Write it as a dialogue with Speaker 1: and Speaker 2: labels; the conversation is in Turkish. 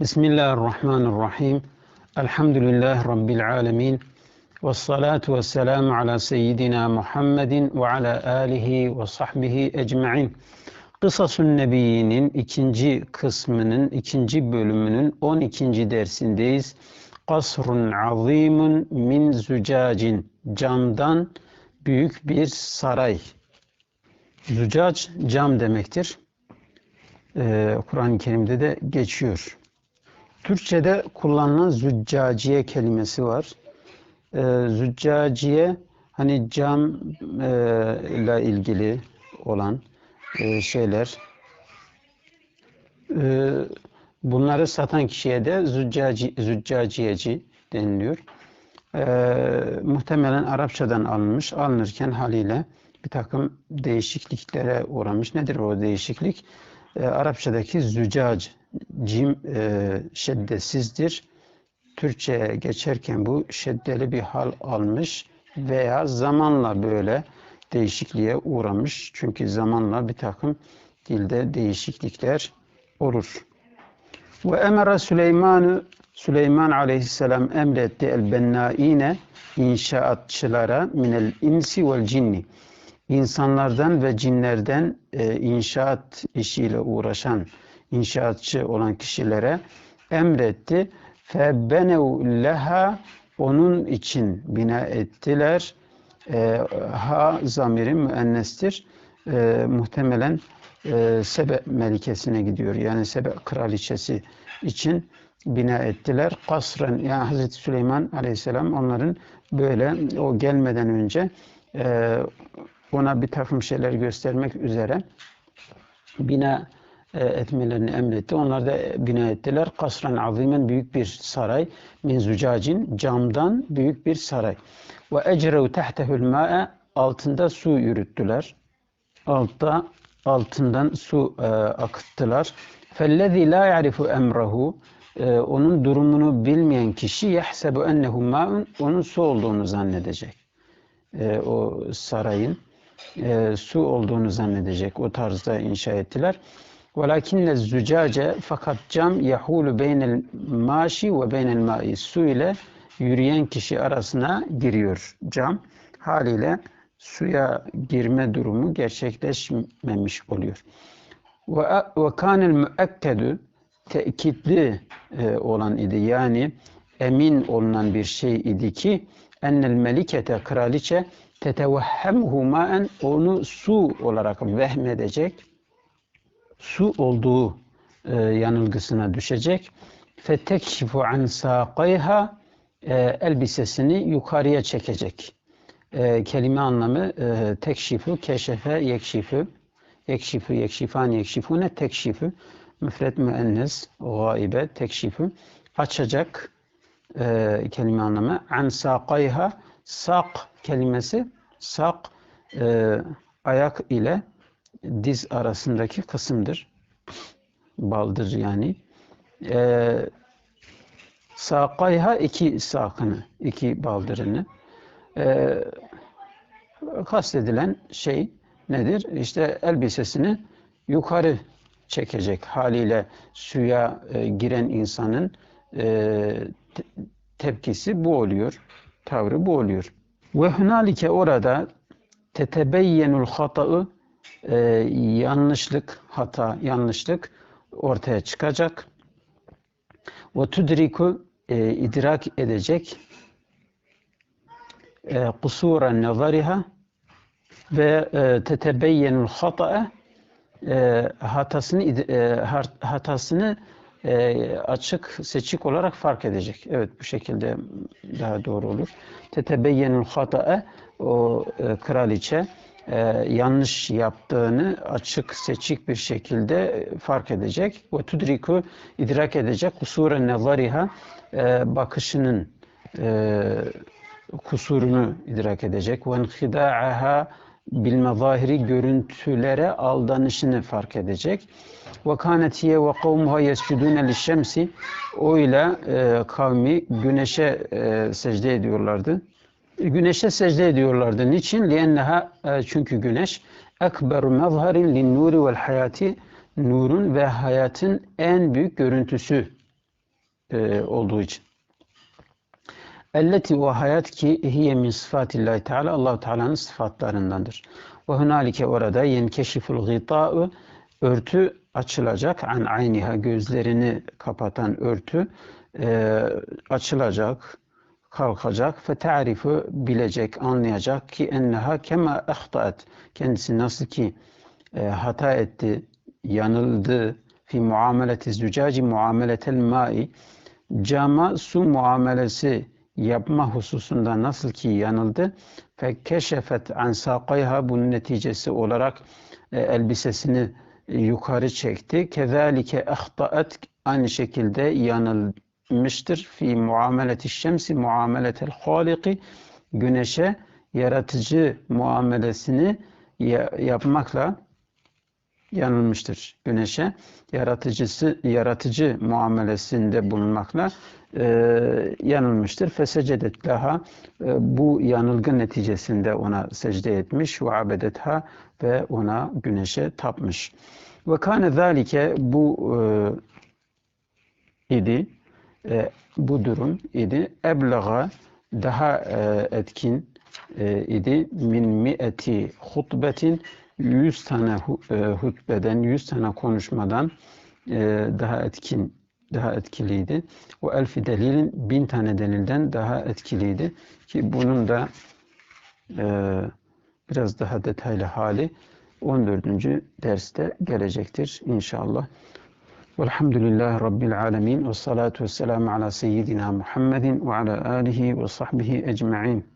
Speaker 1: Bismillahirrahmanirrahim. Elhamdülillahi Rabbil alemin. Ve salatu ve selamu ala seyyidina Muhammedin ve ala alihi ve sahbihi ecma'in. Kısasun Nebiyyinin ikinci kısmının, ikinci bölümünün 12. dersindeyiz. Kasrun azimun min zücacin. Camdan büyük bir saray. Zücac cam demektir. Ee, Kur'an-ı Kerim'de de geçiyor. Türkçe'de kullanılan züccaciye kelimesi var. Ee, züccaciye hani cam e, ile ilgili olan e, şeyler. E, bunları satan kişiye de züccaci, züccaciyeci deniliyor. E, muhtemelen Arapçadan alınmış. Alınırken haliyle bir takım değişikliklere uğramış. Nedir o değişiklik? E, Arapçadaki zücac, cim e, şeddesizdir. Türkçe'ye geçerken bu şeddeli bir hal almış veya zamanla böyle değişikliğe uğramış. Çünkü zamanla bir takım dilde değişiklikler olur. Ve emere Süleyman'ı Süleyman aleyhisselam emretti el bennaine inşaatçılara minel insi vel cinni insanlardan ve cinlerden e, inşaat işiyle uğraşan inşaatçı olan kişilere emretti. Febenev leha onun için bina ettiler. E, ha zamiri müennestir. E, muhtemelen e, Sebe melikesine gidiyor. Yani Sebe kraliçesi için bina ettiler. Kasren yani Hazreti Süleyman aleyhisselam onların böyle o gelmeden önce e, ona bir takım şeyler göstermek üzere bina etmelerini emretti. Onlar da bina ettiler. Kasran azimen büyük bir saray. Min zücacin camdan büyük bir saray. Ve ecrev tehtehül ma'e altında su yürüttüler. Altta altından su e, akıttılar. Fellezî la ya'rifu emrahu e, onun durumunu bilmeyen kişi yahsebu ennehu ma'un onun su olduğunu zannedecek. E, o sarayın e, su olduğunu zannedecek. O tarzda inşa ettiler. Velakinne zücace fakat cam yahulu beynel maşi ve beynel mai su ile yürüyen kişi arasına giriyor cam. Haliyle suya girme durumu gerçekleşmemiş oluyor. Ve kanel müekkedü tekitli e, olan idi. Yani emin olunan bir şey idi ki ennel melikete kraliçe tetevehhemhu maen onu su olarak vehmedecek su olduğu e, yanılgısına düşecek. Fetekşifu an saqayha e, elbisesini yukarıya çekecek. E, kelime anlamı e, tekşifu, keşefe, yekşifu. Yekşifu, yekşifan, yekşifune, tekşifu. Müfret müennes, gaibe, tekşifu. Açacak e, kelime anlamı. An saqayha, sak kelimesi, sak e, ayak ile diz arasındaki kısımdır. Baldır yani. Ee, sakayha iki sakını, iki baldırını. Ee, kastedilen şey nedir? İşte elbisesini yukarı çekecek haliyle suya e, giren insanın e, tepkisi bu oluyor. Tavrı bu oluyor. Ve hunalike orada tetebeyyenul hata'ı e, yanlışlık, hata, yanlışlık ortaya çıkacak. Ve tudriku e, idrak edecek e, kusura nazariha ve e, tetebeyyenul hata'a e, hatasını e, hatasını e, açık seçik olarak fark edecek. Evet bu şekilde daha doğru olur. Tetebeyyenul hata'a o e, kraliçe e, yanlış yaptığını açık seçik bir şekilde fark edecek. Ve tudriku idrak edecek kusuren nezariha e, bakışının e, kusurunu idrak edecek. Ve enhida'aha bil mezahiri görüntülere aldanışını fark edecek. Ve kanetiye ve kavmuha yescudune lişşemsi o ile e, kavmi güneşe e, secde ediyorlardı. Güneşe secde ediyorlardı. Niçin? Lienneha e, çünkü güneş ekberu mezharin lin nuri vel hayati nurun ve hayatın en büyük görüntüsü e, olduğu için. Elleti ve hayat ki hiye min sıfatillahi teala Allahu Teala'nın sıfatlarındandır. Ve hunalike orada yenkeşiful gita'u örtü açılacak. An ayniha gözlerini kapatan örtü e, açılacak kalkacak fe ta'rifu bilecek anlayacak ki enneha kema ahtaat kendisi nasıl ki e, hata etti yanıldı. Fi muameleti zücaci muameletel mai. Cama su muamelesi yapma hususunda nasıl ki yanıldı fe keşefet an saqayha. Bunun neticesi olarak e, elbisesini yukarı çekti. Kezalike ahtaat aynı şekilde yanılmıştır fi muameleti şemsi muameletel haliki güneşe yaratıcı muamelesini yapmakla yanılmıştır güneşe. Yaratıcısı yaratıcı muamelesinde bulunmakla e, yanılmıştır. Fesecedet daha e, bu yanılgı neticesinde ona secde etmiş ve abedetha ve ona güneşe tapmış. Ve kâne zâlike bu e, idi e, bu durum idi. Eblağa daha e, etkin e, idi min mi'eti hutbetin 100 tane e, hutbeden, 100 tane konuşmadan e, daha etkin, daha etkiliydi. O elfi delilin bin tane delilden daha etkiliydi. Ki bunun da e, biraz daha detaylı hali 14. derste gelecektir inşallah. Velhamdülillahi Rabbil alemin ve salatu ve selamu ala seyyidina Muhammedin ve ala alihi ve sahbihi ecma'in.